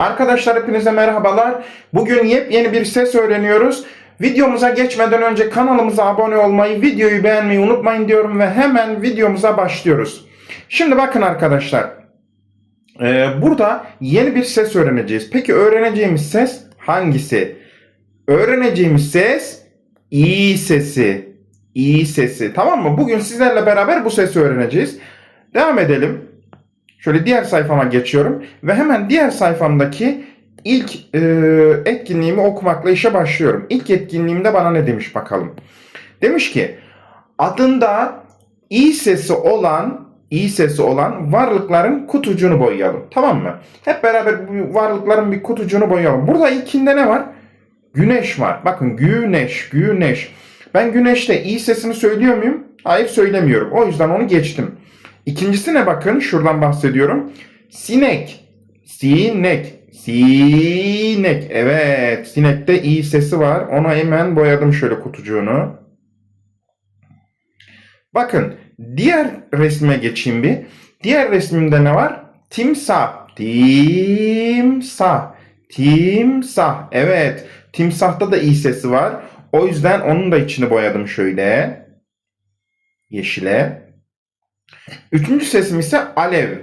Arkadaşlar hepinize merhabalar. Bugün yepyeni bir ses öğreniyoruz. Videomuza geçmeden önce kanalımıza abone olmayı, videoyu beğenmeyi unutmayın diyorum ve hemen videomuza başlıyoruz. Şimdi bakın arkadaşlar. Ee, burada yeni bir ses öğreneceğiz. Peki öğreneceğimiz ses hangisi? Öğreneceğimiz ses i sesi. İ sesi. Tamam mı? Bugün sizlerle beraber bu sesi öğreneceğiz. Devam edelim. Şöyle diğer sayfama geçiyorum ve hemen diğer sayfamdaki ilk e, etkinliğimi okumakla işe başlıyorum. İlk etkinliğimde bana ne demiş bakalım. Demiş ki adında i sesi olan i sesi olan varlıkların kutucuğunu boyayalım. Tamam mı? Hep beraber bu varlıkların bir kutucuğunu boyayalım. Burada ilkinde ne var? Güneş var. Bakın güneş, güneş. Ben güneşte i sesini söylüyor muyum? Hayır söylemiyorum. O yüzden onu geçtim. İkincisine bakın şuradan bahsediyorum. Sinek. Sinek. Sinek. Evet. Sinekte i sesi var. Ona hemen boyadım şöyle kutucuğunu. Bakın diğer resme geçeyim bir. Diğer resmimde ne var? Timsah. Timsah. Timsah. Evet. Timsahta da i sesi var. O yüzden onun da içini boyadım şöyle. Yeşile. Üçüncü sesim ise alev.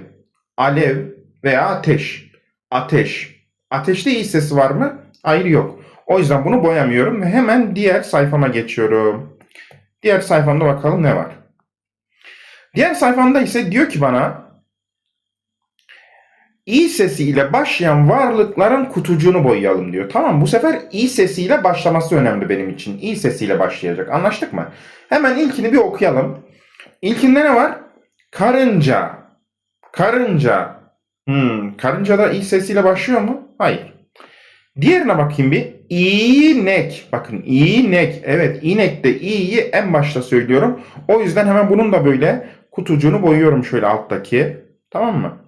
Alev veya ateş. Ateş. Ateşte iyi sesi var mı? Hayır yok. O yüzden bunu boyamıyorum ve hemen diğer sayfama geçiyorum. Diğer sayfamda bakalım ne var. Diğer sayfamda ise diyor ki bana i sesiyle başlayan varlıkların kutucuğunu boyayalım diyor. Tamam bu sefer i sesiyle başlaması önemli benim için. i sesiyle başlayacak. Anlaştık mı? Hemen ilkini bir okuyalım. İlkinde ne var? Karınca. Karınca. Hmm, karınca da i sesiyle başlıyor mu? Hayır. Diğerine bakayım bir. İnek. Bakın inek. Evet inekte i'yi en başta söylüyorum. O yüzden hemen bunun da böyle kutucuğunu boyuyorum şöyle alttaki. Tamam mı?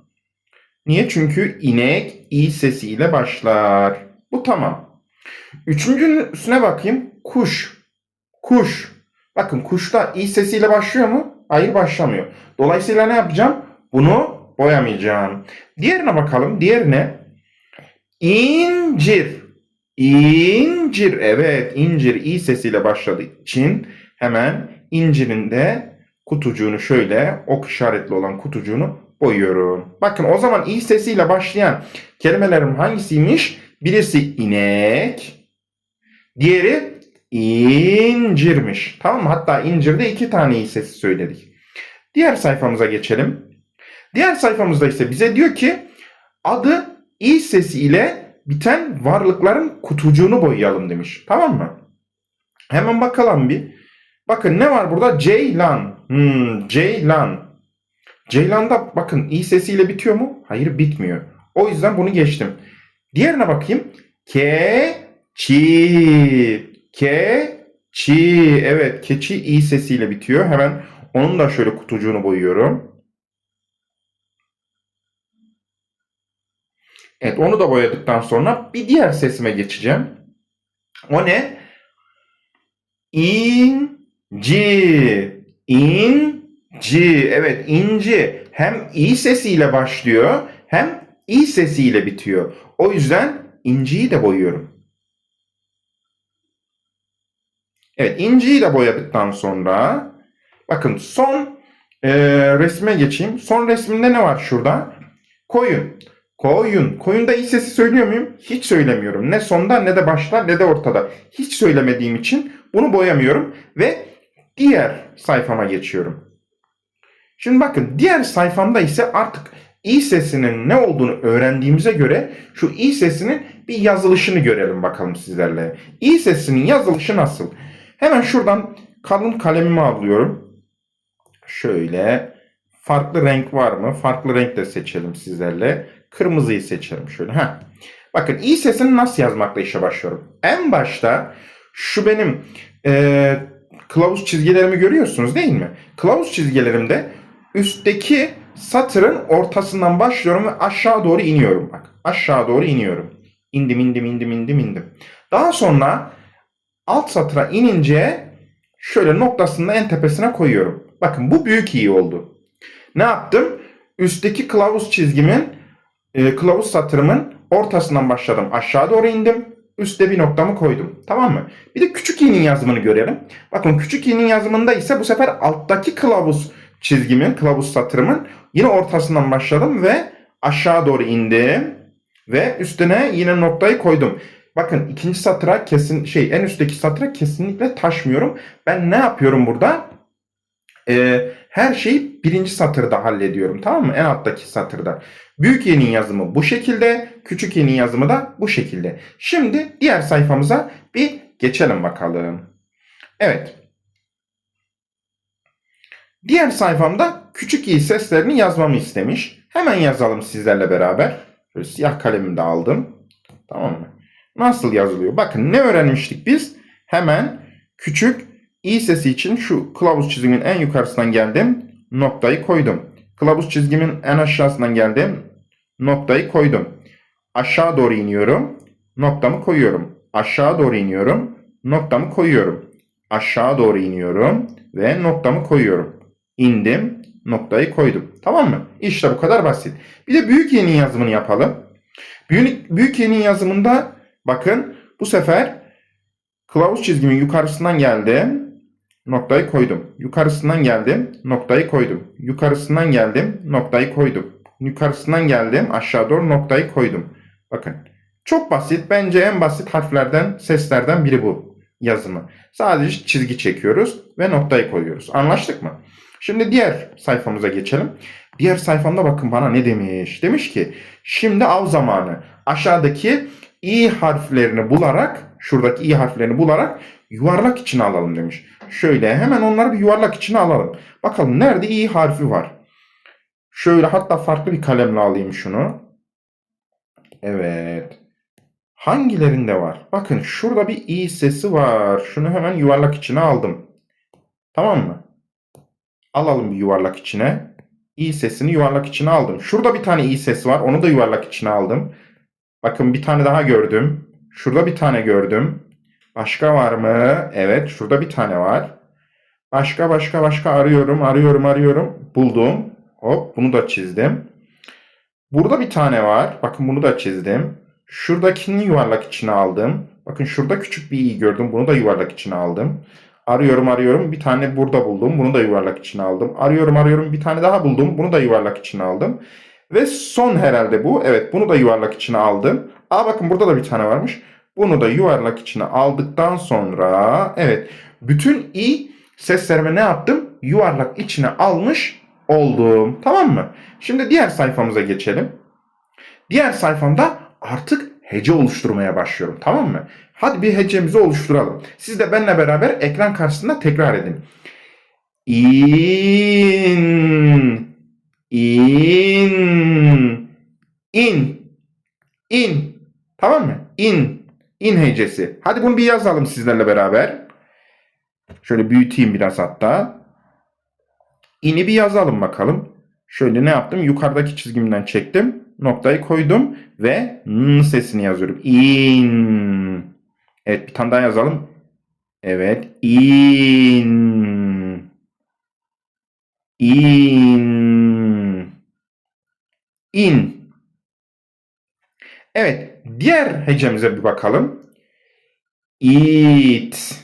Niye? Çünkü inek i sesiyle başlar. Bu tamam. Üçüncüsüne bakayım. Kuş. Kuş. Bakın kuşta i sesiyle başlıyor mu? Hayır başlamıyor. Dolayısıyla ne yapacağım? Bunu boyamayacağım. Diğerine bakalım. Diğerine incir. İncir. Evet incir i sesiyle başladığı için hemen incirin de kutucuğunu şöyle ok işaretli olan kutucuğunu boyuyorum. Bakın o zaman i sesiyle başlayan kelimelerim hangisiymiş? Birisi inek, diğeri incirmiş. Tamam mı? Hatta incirde iki tane i sesi söyledik. Diğer sayfamıza geçelim. Diğer sayfamızda ise bize diyor ki adı i sesi ile biten varlıkların kutucuğunu boyayalım demiş. Tamam mı? Hemen bakalım bir. Bakın ne var burada? Ceylan. Hmm, Ceylan. Ceylan'da bakın i sesiyle bitiyor mu? Hayır bitmiyor. O yüzden bunu geçtim. Diğerine bakayım. Keçi. Keçi. Evet keçi i sesiyle bitiyor. Hemen onun da şöyle kutucuğunu boyuyorum. Evet onu da boyadıktan sonra bir diğer sesime geçeceğim. O ne? İnci. İnci. Evet inci. Hem i sesiyle başlıyor hem i sesiyle bitiyor. O yüzden inciyi de boyuyorum. Evet inciyi de boyadıktan sonra bakın son e, resme geçeyim. Son resminde ne var şurada? Koyun. Koyun. Koyunda i sesi söylüyor muyum? Hiç söylemiyorum. Ne sonda ne de başta ne de ortada. Hiç söylemediğim için bunu boyamıyorum ve diğer sayfama geçiyorum. Şimdi bakın diğer sayfamda ise artık i sesinin ne olduğunu öğrendiğimize göre şu i sesinin bir yazılışını görelim bakalım sizlerle. i sesinin yazılışı nasıl? Hemen şuradan kalın kalemimi alıyorum. Şöyle farklı renk var mı? Farklı renk de seçelim sizlerle. Kırmızıyı seçelim şöyle. Heh. Bakın i sesini nasıl yazmakla işe başlıyorum. En başta şu benim e, kılavuz çizgilerimi görüyorsunuz değil mi? Kılavuz çizgilerimde üstteki satırın ortasından başlıyorum ve aşağı doğru iniyorum bak. Aşağı doğru iniyorum. İndim indim indim indim indim. Daha sonra alt satıra inince şöyle noktasını en tepesine koyuyorum. Bakın bu büyük iyi oldu. Ne yaptım? Üstteki kılavuz çizgimin, e, kılavuz satırımın ortasından başladım aşağı doğru indim. Üste bir noktamı koydum. Tamam mı? Bir de küçük i'nin yazımını görelim. Bakın küçük i'nin yazımında ise bu sefer alttaki kılavuz çizgimin, kılavuz satırımın yine ortasından başladım ve aşağı doğru indim ve üstüne yine noktayı koydum. Bakın ikinci satıra kesin şey en üstteki satıra kesinlikle taşmıyorum. Ben ne yapıyorum burada? Ee, her şeyi birinci satırda hallediyorum. Tamam mı? En alttaki satırda. Büyük i'nin yazımı bu şekilde, küçük i'nin yazımı da bu şekilde. Şimdi diğer sayfamıza bir geçelim bakalım. Evet. Diğer sayfamda küçük i seslerini yazmamı istemiş. Hemen yazalım sizlerle beraber. Şöyle siyah kalemimi de aldım. Tamam mı? Nasıl yazılıyor? Bakın ne öğrenmiştik biz? Hemen küçük i sesi için şu kılavuz çizgimin en yukarısından geldim. Noktayı koydum. Kılavuz çizgimin en aşağısından geldim. Noktayı koydum. Aşağı doğru iniyorum. Noktamı koyuyorum. Aşağı doğru iniyorum. Noktamı koyuyorum. Aşağı doğru iniyorum ve noktamı koyuyorum. İndim, noktayı koydum. Tamam mı? İşte bu kadar basit. Bir de büyük i'nin yazımını yapalım. Büyük, büyük i'nin yazımında bakın bu sefer kılavuz çizgimin yukarısından geldim. Noktayı koydum. Yukarısından geldim. Noktayı koydum. Yukarısından geldim. Noktayı koydum. Yukarısından geldim. Aşağı doğru noktayı koydum. Bakın. Çok basit. Bence en basit harflerden, seslerden biri bu yazımı. Sadece çizgi çekiyoruz ve noktayı koyuyoruz. Anlaştık mı? Şimdi diğer sayfamıza geçelim. Diğer sayfamda bakın bana ne demiş. Demiş ki şimdi av zamanı. Aşağıdaki i harflerini bularak, şuradaki i harflerini bularak yuvarlak içine alalım demiş. Şöyle hemen onları bir yuvarlak içine alalım. Bakalım nerede i harfi var. Şöyle hatta farklı bir kalemle alayım şunu. Evet. Hangilerinde var? Bakın şurada bir i sesi var. Şunu hemen yuvarlak içine aldım. Tamam mı? Alalım bir yuvarlak içine. i sesini yuvarlak içine aldım. Şurada bir tane i sesi var. Onu da yuvarlak içine aldım. Bakın bir tane daha gördüm. Şurada bir tane gördüm. Başka var mı? Evet, şurada bir tane var. Başka başka başka arıyorum, arıyorum, arıyorum. Buldum. Hop, bunu da çizdim. Burada bir tane var. Bakın bunu da çizdim. Şuradakini yuvarlak içine aldım. Bakın şurada küçük bir i gördüm. Bunu da yuvarlak içine aldım. Arıyorum arıyorum. Bir tane burada buldum. Bunu da yuvarlak içine aldım. Arıyorum arıyorum. Bir tane daha buldum. Bunu da yuvarlak içine aldım. Ve son herhalde bu. Evet bunu da yuvarlak içine aldım. Aa bakın burada da bir tane varmış. Bunu da yuvarlak içine aldıktan sonra evet bütün i seslerimi ne yaptım? Yuvarlak içine almış oldum. Tamam mı? Şimdi diğer sayfamıza geçelim. Diğer sayfamda artık hece oluşturmaya başlıyorum. Tamam mı? Hadi bir hecemizi oluşturalım. Siz de benimle beraber ekran karşısında tekrar edin. İn, in, in, in. Tamam mı? İn, in hecesi. Hadi bunu bir yazalım sizlerle beraber. Şöyle büyüteyim biraz hatta. İni bir yazalım bakalım. Şöyle ne yaptım? Yukarıdaki çizgimden çektim. Noktayı koydum ve n sesini yazıyorum. İn. Evet bir tane daha yazalım. Evet. İn. İn. İn. Evet. Diğer hecemize bir bakalım. It.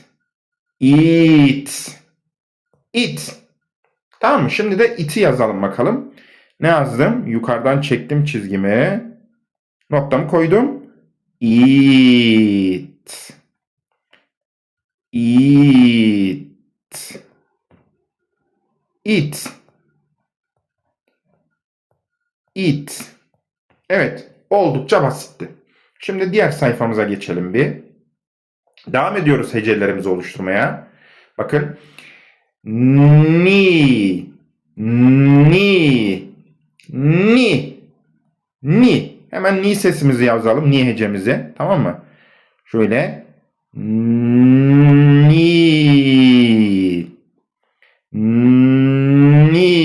It. It. Tamam mı? Şimdi de it'i yazalım bakalım. Ne yazdım? Yukarıdan çektim çizgimi. Noktamı koydum. It. It. It. It. Evet. Oldukça basitti. Şimdi diğer sayfamıza geçelim bir. Devam ediyoruz hecelerimizi oluşturmaya. Bakın. Ni. Ni. Ni. Ni. Hemen ni sesimizi yazalım. Ni hecemizi. Tamam mı? Şöyle. Ni. Ni.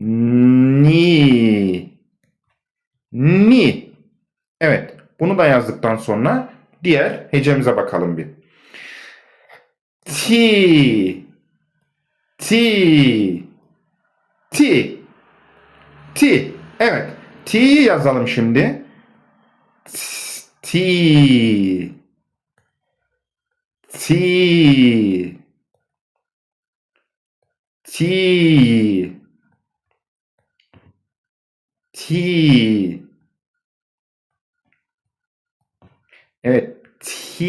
Ni. Ni. Evet. Bunu da yazdıktan sonra diğer hecemize bakalım bir. Ti. Ti. Ti. Ti. Evet. T'yi yazalım şimdi. T. T. T. T. Evet. T.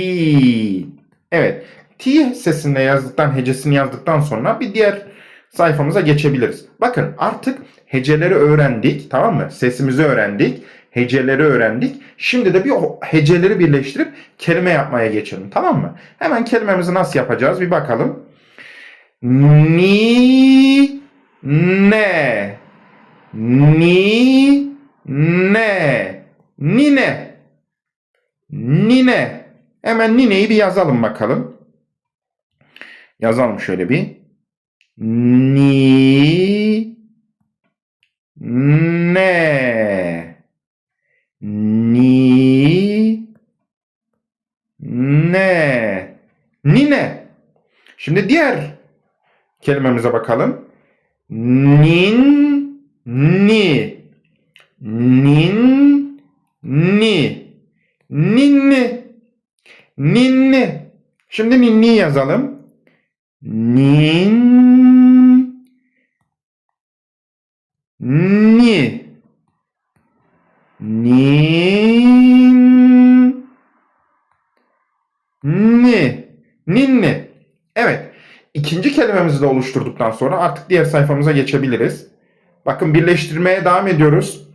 Evet. T sesinde yazdıktan, hecesini yazdıktan sonra bir diğer sayfamıza geçebiliriz. Bakın artık heceleri öğrendik. Tamam mı? Sesimizi öğrendik. Heceleri öğrendik. Şimdi de bir heceleri birleştirip kelime yapmaya geçelim. Tamam mı? Hemen kelimemizi nasıl yapacağız bir bakalım. Ni ne ni ne nine nine. Hemen nineyi bir yazalım bakalım. Yazalım şöyle bir. Ni. Ne. Ni. Ne. Nine. Şimdi diğer kelimemize bakalım. Nin. Ni. Nin. Ni ninni ninni Şimdi ninni yazalım. Nin ni nin ni ninni Evet. İkinci kelimemizi de oluşturduktan sonra artık diğer sayfamıza geçebiliriz. Bakın birleştirmeye devam ediyoruz.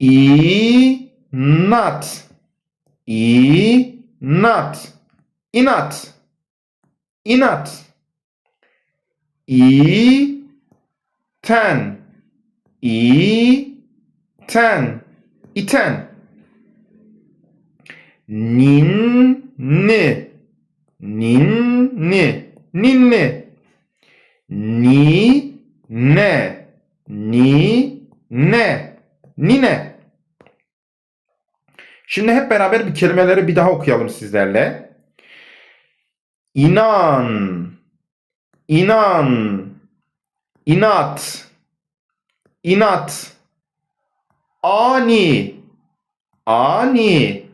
İ nat İ nat inat. İnat. İ ten İ ten iten. Ninni. Ninni. Ninni. Ni ne ni ne nine Şimdi hep beraber bir kelimeleri bir daha okuyalım sizlerle. İnan, inan, inat, inat, ani, ani,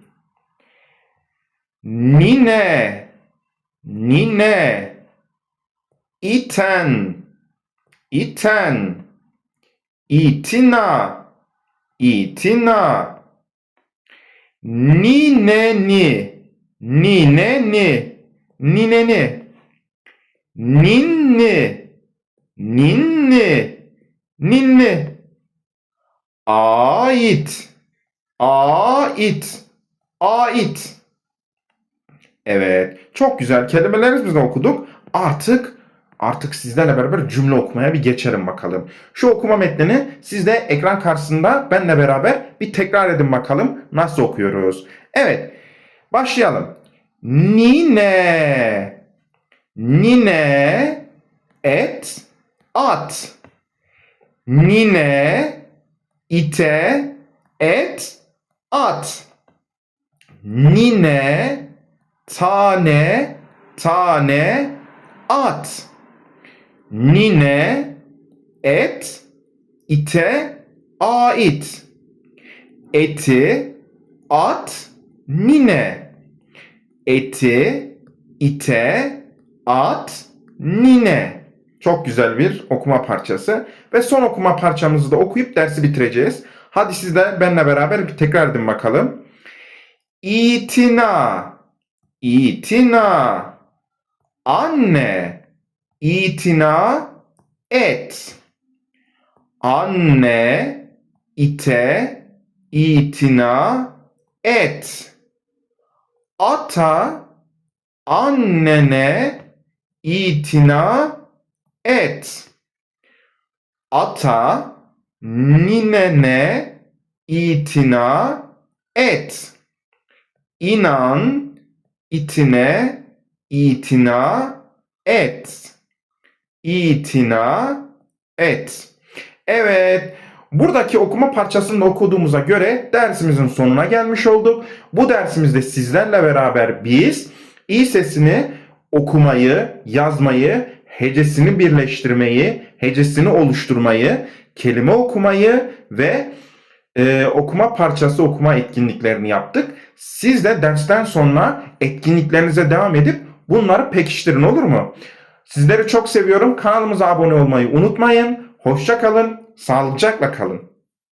nine, nine, iten, iten, itina, itina, nineni, nineni, nineni, ninni, ninni, ninni, ait, ait, ait. Evet, çok güzel kelimelerimizi okuduk. Artık artık sizlerle beraber cümle okumaya bir geçelim bakalım. Şu okuma metnini siz de ekran karşısında benle beraber bir tekrar edin bakalım nasıl okuyoruz. Evet, başlayalım. Nine, nine, et, at. Nine, ite, et, at. Nine, tane, tane, at. Nine, et, ite, ait. Eti, at, nine. Eti, ite, at, nine. Çok güzel bir okuma parçası. Ve son okuma parçamızı da okuyup dersi bitireceğiz. Hadi siz de benimle beraber bir tekrar edin bakalım. İtina, itina, anne, itina, et. Anne, ite, itina, et. Ata, annene, itina, et. Ata, ninene, itina, et. İnan, itine, itina, et. İtina, et. Evet. Buradaki okuma parçasını okuduğumuza göre dersimizin sonuna gelmiş olduk. Bu dersimizde sizlerle beraber biz i sesini okumayı, yazmayı, hecesini birleştirmeyi, hecesini oluşturmayı, kelime okumayı, ve e, okuma parçası okuma etkinliklerini yaptık. Siz de dersten sonra etkinliklerinize devam edip bunları pekiştirin olur mu? Sizleri çok seviyorum. Kanalımıza abone olmayı unutmayın. Hoşça kalın, sağlıcakla kalın.